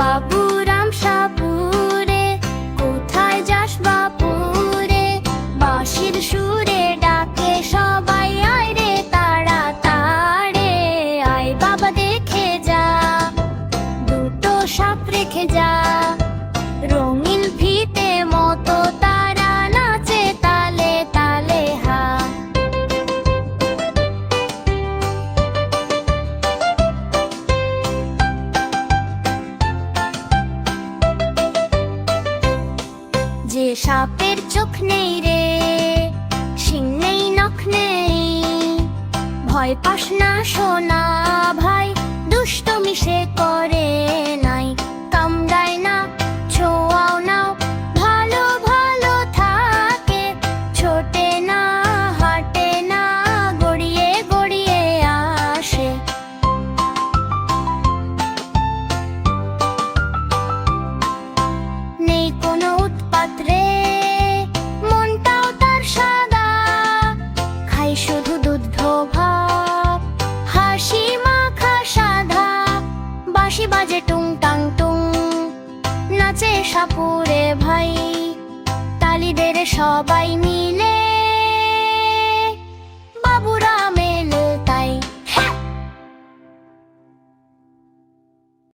বাবুরাম কোথায় যাস সুরে ডাকে সবাই, আয় রে আয় বাবা দেখে যা, দুটো সাপ রেখে যা, রঙিন যে সাপের চোখ নেই রে শিং নেই নখ নেই। ভয় পাস না সোনা উৎপাত রে। মনটাও তার সাদা। খাই শুধু দুধ ভাব হাসি মাখা সাদা বাঁশি বাজে টুং টাং টুং। নাচে সাপুরে ভাই। তালিদের সবাই মিলে